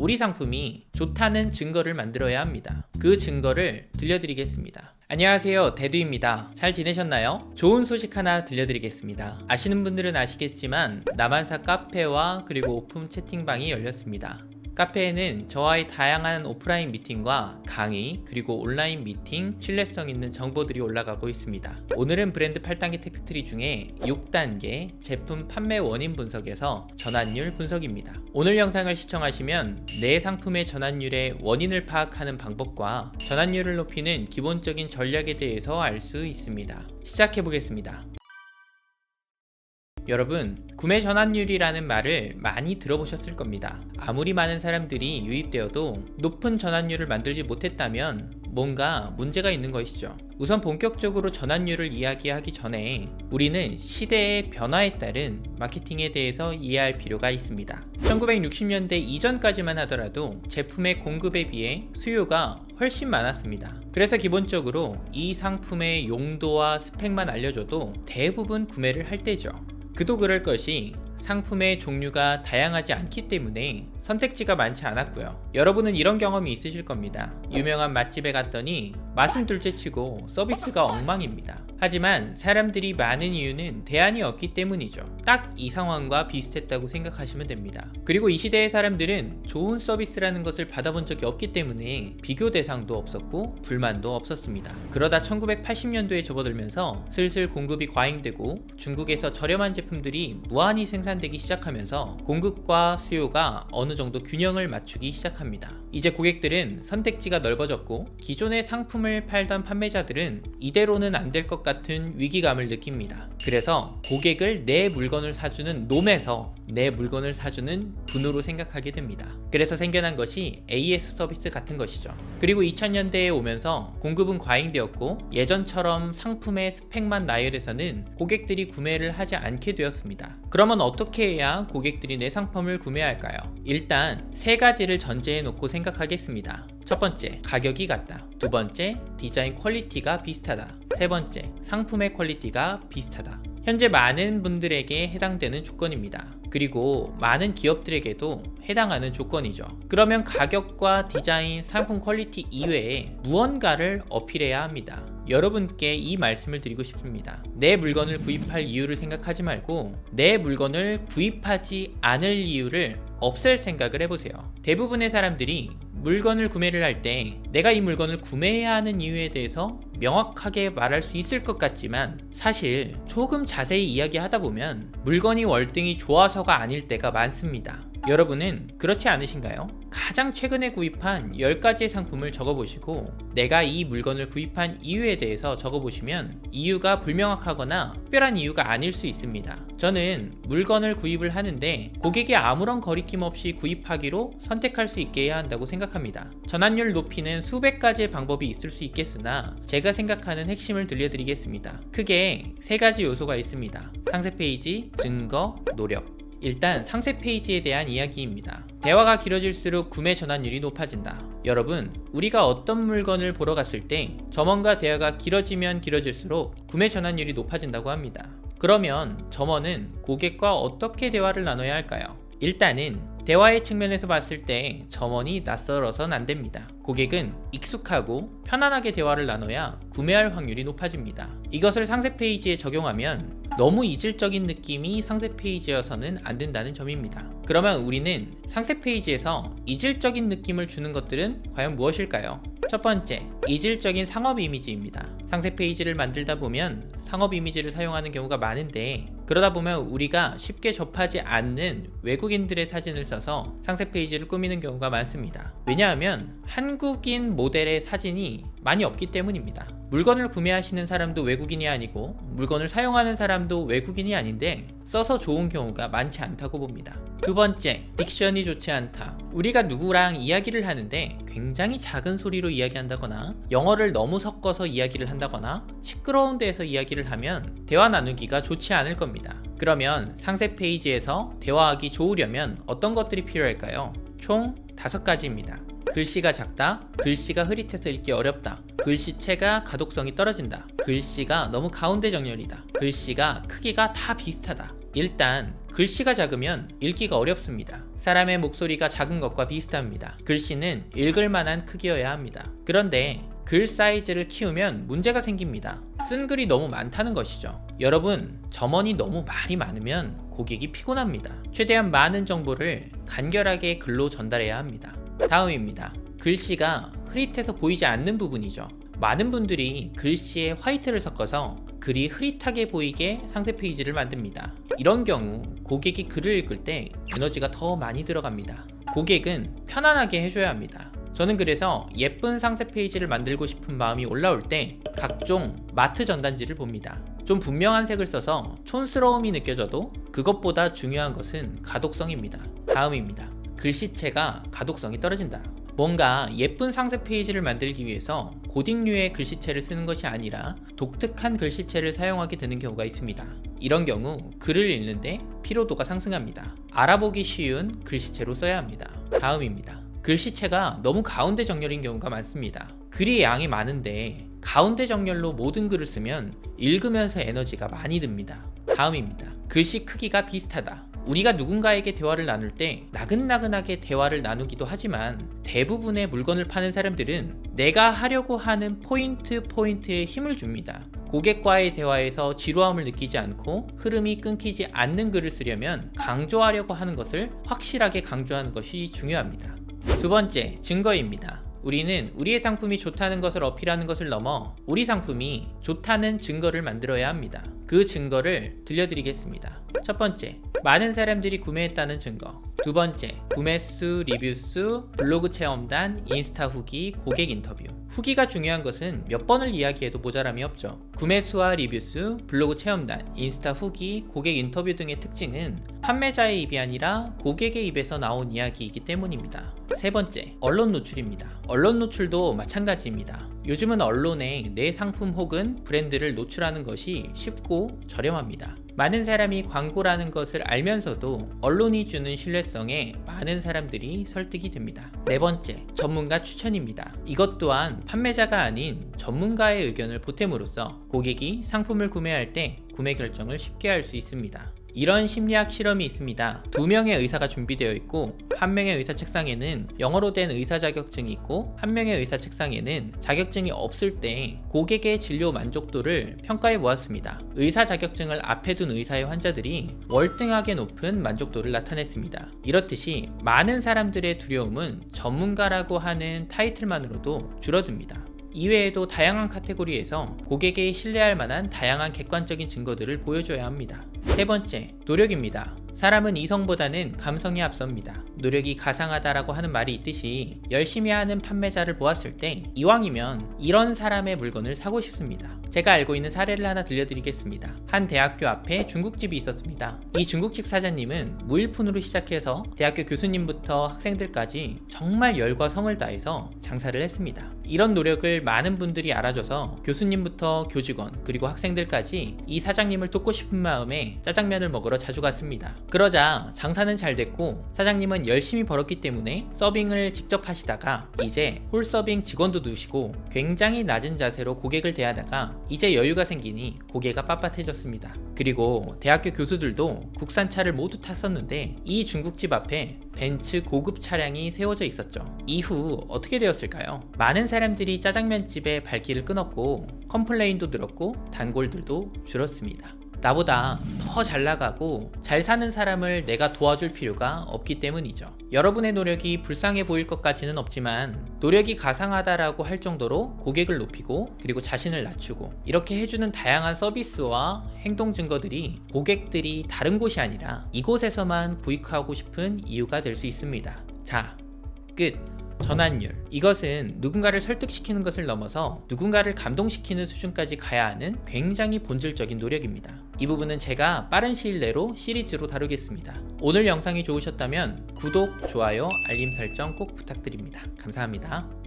우리 상품이 좋다는 증거를 만들어야 합니다. 그 증거를 들려드리겠습니다. 안녕하세요. 대두입니다. 잘 지내셨나요? 좋은 소식 하나 들려드리겠습니다. 아시는 분들은 아시겠지만 남한사 카페와 그리고 오픈 채팅방이 열렸습니다. 카페에는 저와의 다양한 오프라인 미팅과 강의, 그리고 온라인 미팅, 신뢰성 있는 정보들이 올라가고 있습니다. 오늘은 브랜드 8단계 테크트리 중에 6단계 제품 판매 원인 분석에서 전환율 분석입니다. 오늘 영상을 시청하시면 내 상품의 전환율의 원인을 파악하는 방법과 전환율을 높이는 기본적인 전략에 대해서 알 수 있습니다. 시작해 보겠습니다. 여러분, 구매 전환율이라는 말을 많이 들어보셨을 겁니다. 아무리 많은 사람들이 유입되어도 높은 전환율을 만들지 못했다면 뭔가 문제가 있는 것이죠. 우선 본격적으로 전환율을 이야기하기 전에 우리는 시대의 변화에 따른 마케팅에 대해서 이해할 필요가 있습니다. 1960년대 이전까지만 하더라도 제품의 공급에 비해 수요가 훨씬 많았습니다. 그래서 기본적으로 이 상품의 용도와 스펙만 알려줘도 대부분 구매를 할 때죠. 그도 그럴 것이 상품의 종류가 다양하지 않기 때문에 선택지가 많지 않았고요. 여러분은 이런 경험이 있으실 겁니다. 유명한 맛집에 갔더니 맛은 둘째치고 서비스가 엉망입니다. 하지만 사람들이 많은 이유는 대안이 없기 때문이죠. 딱 이 상황과 비슷했다고 생각하시면 됩니다. 그리고 이 시대의 사람들은 좋은 서비스라는 것을 받아본 적이 없기 때문에 비교 대상도 없었고 불만도 없었습니다. 그러다 1980년도에 접어들면서 슬슬 공급이 과잉되고 중국에서 저렴한 제품들이 무한히 생산되기 시작하면서 공급과 수요가 어느 정도 균형을 맞추기 시작합니다. 이제 고객들은 선택지가 넓어졌고 기존의 상품을 팔던 판매자들은 이대로는 안 될 것 같은 위기감을 느낍니다. 그래서 고객을 내 물건을 사주는 놈에서 내 물건을 사주는 분으로 생각하게 됩니다. 그래서 생겨난 것이 AS 서비스 같은 것이죠. 그리고 2000년대에 오면서 공급은 과잉되었고 예전처럼 상품의 스펙만 나열해서는 고객들이 구매를 하지 않게 되었습니다. 그러면 어떻게 해야 고객들이 내 상품을 구매할까요? 일단 세 가지를 전제해 놓고 생각하겠습니다. 첫 번째, 가격이 같다. 두 번째, 디자인 퀄리티가 비슷하다. 세 번째, 상품의 퀄리티가 비슷하다. 현재 많은 분들에게 해당되는 조건입니다. 그리고 많은 기업들에게도 해당하는 조건이죠. 그러면 가격과 디자인, 상품 퀄리티 이외에 무언가를 어필해야 합니다. 여러분께 이 말씀을 드리고 싶습니다. 내 물건을 구입할 이유를 생각하지 말고 내 물건을 구입하지 않을 이유를 없앨 생각을 해보세요. 대부분의 사람들이 물건을 구매를 할 때 내가 이 물건을 구매해야 하는 이유에 대해서 명확하게 말할 수 있을 것 같지만 사실 조금 자세히 이야기하다 보면 물건이 월등히 좋아서가 아닐 때가 많습니다. 여러분은 그렇지 않으신가요? 가장 최근에 구입한 10가지의 상품을 적어보시고 내가 이 물건을 구입한 이유에 대해서 적어보시면 이유가 불명확하거나 특별한 이유가 아닐 수 있습니다. 저는 물건을 구입을 하는데 고객이 아무런 거리낌 없이 구입하기로 선택할 수 있게 해야 한다고 생각합니다. 전환율 높이는 수백 가지의 방법이 있을 수 있겠으나 제가 생각하는 핵심을 들려드리겠습니다. 크게 세 가지 요소가 있습니다. 상세 페이지, 증거, 노력. 일단 상세 페이지에 대한 이야기입니다. 대화가 길어질수록 구매 전환율이 높아진다. 여러분, 우리가 어떤 물건을 보러 갔을 때 점원과 대화가 길어지면 길어질수록 구매 전환율이 높아진다고 합니다. 그러면 점원은 고객과 어떻게 대화를 나눠야 할까요? 일단은 대화의 측면에서 봤을 때 점원이 낯설어선 안 됩니다. 고객은 익숙하고 편안하게 대화를 나눠야 구매할 확률이 높아집니다. 이것을 상세 페이지에 적용하면 너무 이질적인 느낌이 상세 페이지여서는 안 된다는 점입니다. 그러면 우리는 상세 페이지에서 이질적인 느낌을 주는 것들은 과연 무엇일까요? 첫 번째, 이질적인 상업 이미지입니다. 상세 페이지를 만들다 보면 상업 이미지를 사용하는 경우가 많은데 그러다 보면 우리가 쉽게 접하지 않는 외국인들의 사진을 써서 상세 페이지를 꾸미는 경우가 많습니다. 왜냐하면 한국인 모델의 사진이 많이 없기 때문입니다. 물건을 구매하시는 사람도 외국인이 아니고 물건을 사용하는 사람도 외국인이 아닌데 써서 좋은 경우가 많지 않다고 봅니다. 두 번째, 딕션이 좋지 않다. 우리가 누구랑 이야기를 하는데 굉장히 작은 소리로 이야기한다거나 영어를 너무 섞어서 이야기를 한다거나 시끄러운 데에서 이야기를 하면 대화 나누기가 좋지 않을 겁니다. 그러면 상세 페이지에서 대화하기 좋으려면 어떤 것들이 필요할까요? 총 다섯 가지입니다. 글씨가 작다, 글씨가 흐릿해서 읽기 어렵다, 글씨체가 가독성이 떨어진다, 글씨가 너무 가운데 정렬이다, 글씨가 크기가 다 비슷하다, 일단 글씨가 작으면 읽기가 어렵습니다. 사람의 목소리가 작은 것과 비슷합니다. 글씨는 읽을 만한 크기여야 합니다. 그런데 글 사이즈를 키우면 문제가 생깁니다. 쓴 글이 너무 많다는 것이죠. 여러분, 점원이 너무 말이 많으면 고객이 피곤합니다. 최대한 많은 정보를 간결하게 글로 전달해야 합니다. 다음입니다. 글씨가 흐릿해서 보이지 않는 부분이죠. 많은 분들이 글씨에 화이트를 섞어서 글이 흐릿하게 보이게 상세 페이지를 만듭니다. 이런 경우 고객이 글을 읽을 때 에너지가 더 많이 들어갑니다. 고객은 편안하게 해줘야 합니다. 저는 그래서 예쁜 상세 페이지를 만들고 싶은 마음이 올라올 때 각종 마트 전단지를 봅니다. 좀 분명한 색을 써서 촌스러움이 느껴져도 그것보다 중요한 것은 가독성입니다. 다음입니다. 글씨체가 가독성이 떨어진다. 뭔가 예쁜 상세 페이지를 만들기 위해서 고딕류의 글씨체를 쓰는 것이 아니라 독특한 글씨체를 사용하게 되는 경우가 있습니다. 이런 경우 글을 읽는데 피로도가 상승합니다. 알아보기 쉬운 글씨체로 써야 합니다. 다음입니다. 글씨체가 너무 가운데 정렬인 경우가 많습니다. 글이 양이 많은데 가운데 정렬로 모든 글을 쓰면 읽으면서 에너지가 많이 듭니다. 다음입니다. 글씨 크기가 비슷하다. 우리가 누군가에게 대화를 나눌 때 나긋나긋하게 대화를 나누기도 하지만 대부분의 물건을 파는 사람들은 내가 하려고 하는 포인트 포인트에 힘을 줍니다. 고객과의 대화에서 지루함을 느끼지 않고 흐름이 끊기지 않는 글을 쓰려면 강조하려고 하는 것을 확실하게 강조하는 것이 중요합니다. 두 번째, 증거입니다. 우리는 우리의 상품이 좋다는 것을 어필하는 것을 넘어 우리 상품이 좋다는 증거를 만들어야 합니다. 그 증거를 들려드리겠습니다. 첫 번째, 많은 사람들이 구매했다는 증거. 두 번째, 구매 수, 리뷰 수, 블로그 체험단, 인스타 후기, 고객 인터뷰. 후기가 중요한 것은 몇 번을 이야기해도 모자람이 없죠. 구매 수와 리뷰 수, 블로그 체험단, 인스타 후기, 고객 인터뷰 등의 특징은 판매자의 입이 아니라 고객의 입에서 나온 이야기이기 때문입니다. 세 번째, 언론 노출입니다. 언론 노출도 마찬가지입니다. 요즘은 언론에 내 상품 혹은 브랜드를 노출하는 것이 쉽고 저렴합니다. 많은 사람이 광고라는 것을 알면서도 언론이 주는 신뢰성에 많은 사람들이 설득이 됩니다. 네 번째, 전문가 추천입니다. 이것 또한 판매자가 아닌 전문가의 의견을 보탬으로써 고객이 상품을 구매할 때 구매 결정을 쉽게 할 수 있습니다. 이런 심리학 실험이 있습니다. 두 명의 의사가 준비되어 있고 한 명의 의사 책상에는 영어로 된 의사 자격증이 있고 한 명의 의사 책상에는 자격증이 없을 때 고객의 진료 만족도를 평가해 보았습니다. 의사 자격증을 앞에 둔 의사의 환자들이 월등하게 높은 만족도를 나타냈습니다. 이렇듯이 많은 사람들의 두려움은 전문가라고 하는 타이틀만으로도 줄어듭니다. 이외에도 다양한 카테고리에서 고객이 신뢰할 만한 다양한 객관적인 증거들을 보여줘야 합니다. 세 번째, 노력입니다. 사람은 이성보다는 감성이 앞섭니다. 노력이 가상하다라고 하는 말이 있듯이 열심히 하는 판매자를 보았을 때 이왕이면 이런 사람의 물건을 사고 싶습니다. 제가 알고 있는 사례를 하나 들려드리겠습니다. 한 대학교 앞에 중국집이 있었습니다. 이 중국집 사장님은 무일푼으로 시작해서 대학교 교수님부터 학생들까지 정말 열과 성을 다해서 장사를 했습니다. 이런 노력을 많은 분들이 알아줘서 교수님부터 교직원 그리고 학생들까지 이 사장님을 돕고 싶은 마음에 짜장면을 먹으러 자주 갔습니다. 그러자 장사는 잘 됐고 사장님은 열심히 벌었기 때문에 서빙을 직접 하시다가 이제 홀서빙 직원도 두시고 굉장히 낮은 자세로 고객을 대하다가 이제 여유가 생기니 고개가 빳빳해졌습니다. 그리고 대학교 교수들도 국산차를 모두 탔었는데 이 중국집 앞에 벤츠 고급 차량이 세워져 있었죠. 이후 어떻게 되었을까요? 많은 사람들이 짜장면집에 발길을 끊었고 컴플레인도 늘었고 단골들도 줄었습니다. 나보다 더 잘 나가고 잘 사는 사람을 내가 도와줄 필요가 없기 때문이죠. 여러분의 노력이 불쌍해 보일 것까지는 없지만 노력이 가상하다라고 할 정도로 고객을 높이고 그리고 자신을 낮추고 이렇게 해주는 다양한 서비스와 행동 증거들이 고객들이 다른 곳이 아니라 이곳에서만 구입하고 싶은 이유가 될 수 있습니다. 자, 끝. 전환율. 이것은 누군가를 설득시키는 것을 넘어서 누군가를 감동시키는 수준까지 가야 하는 굉장히 본질적인 노력입니다. 이 부분은 제가 빠른 시일 내로 시리즈로 다루겠습니다. 오늘 영상이 좋으셨다면 구독, 좋아요, 알림 설정 꼭 부탁드립니다. 감사합니다.